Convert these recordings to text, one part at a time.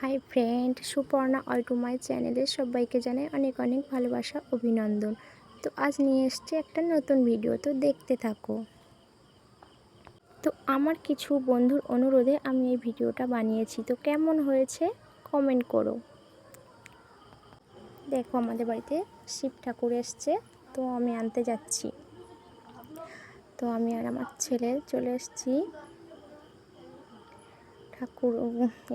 High friend Suparna অল্টুমাই চ্যানেলে সবাইকে জানাই অনেক অনেক ভালোবাসা, অভিনন্দন। তো আজ নিয়ে এসছি একটা নতুন ভিডিও তো দেখতে থাকো। তো আমার কিছু বন্ধুর অনুরোধে আমি এই ভিডিওটা বানিয়েছি। তো কেমন হয়েছে? কমেন্ট করো। দেখো আমাদের বাড়িতে শিব ঠাকুর এসছে, তো আমি আনতে যাচ্ছি। তো আমি আর আমার ছেলে চলে এসেছি। ঠাকুর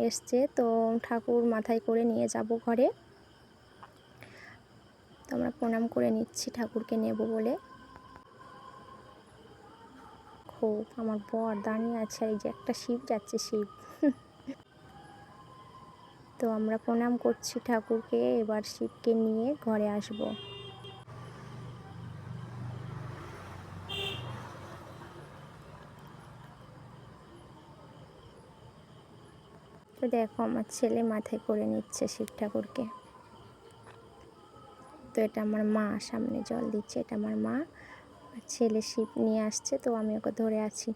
এসছে, তো ঠাকুর মাথায় করে নিয়ে যাব ঘরে। তো আমরা প্রণাম করে নিচ্ছি ঠাকুরকে নেব বলে। খুব, আমার বর দাঁড়িয়ে আছে, এই যে একটা শিব যাচ্ছে, শিব। তো আমরা প্রণাম করছি ঠাকুরকে, এবার শিবকে নিয়ে ঘরে আসব। তো দেখো আমার ছেলে মাথায় করে নিচ্ছে শিব ঠাকুরকে। তো এটা আমার মা সামনে জল দিচ্ছে, এটা আমার মা। ছেলে শিব নিয়ে আসছে, তো আমি ওকে ধরে আছি।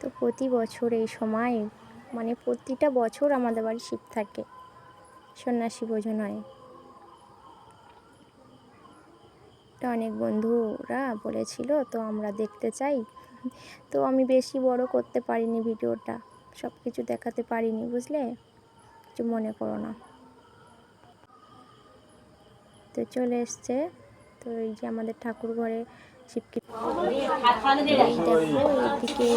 তো প্রতি বছর এই সময় মানে প্রতিটা বছর আমাদের বাড়ি শিব থাকে। সন্ন্যাসী ভোজন হয় তো অনেক বন্ধুরা বলেছিল, তো আমরা দেখতে চাই। তো আমি বেশি বড় করতে পারিনি ভিডিওটা সব কিছু দেখাতে পারিনি, বুঝলে? কিছু মনে করো না। তো চলে এসছে, তো এই যে আমাদের ঠাকুর ঘরে শিবকে দেখো এইদিকে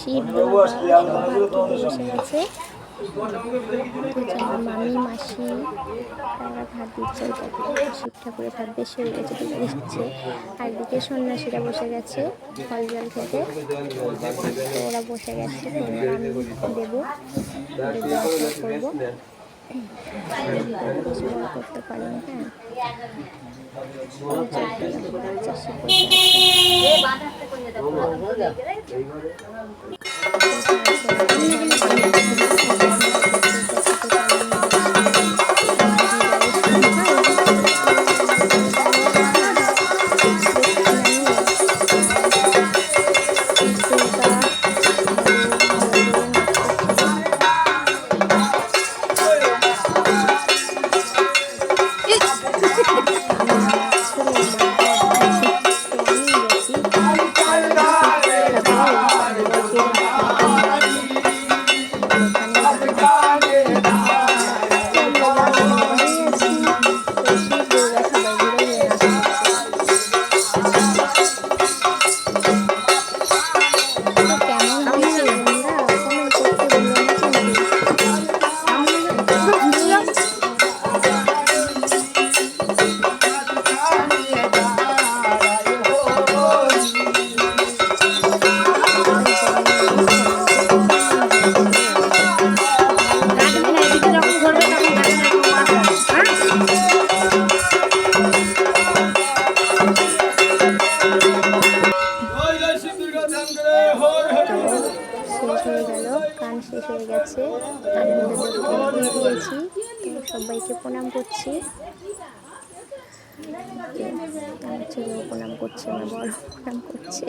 শিব বসে মামি মাসি তারা ভাত দিচ্ছে শিব ঠাকুরের ভাত বেশি হয়ে গেছে দিচ্ছে আর দিকে সন্ন্যাসীরা বসে গেছে ফল জল খেতে। তো ওরা বসে গেছে আমি দেবো। করব। বেশি বড় করতে পারিনি হয়ে শেষ হয়ে গেছে। আনন্দ দিয়েছি। সবাইকে প্রণাম করছি। আমার ছেলেও প্রণাম করছে আমার বড় প্রণাম করছে।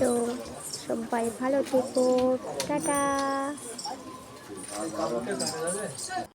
তো সবাই ভালো থেকো। টাটা।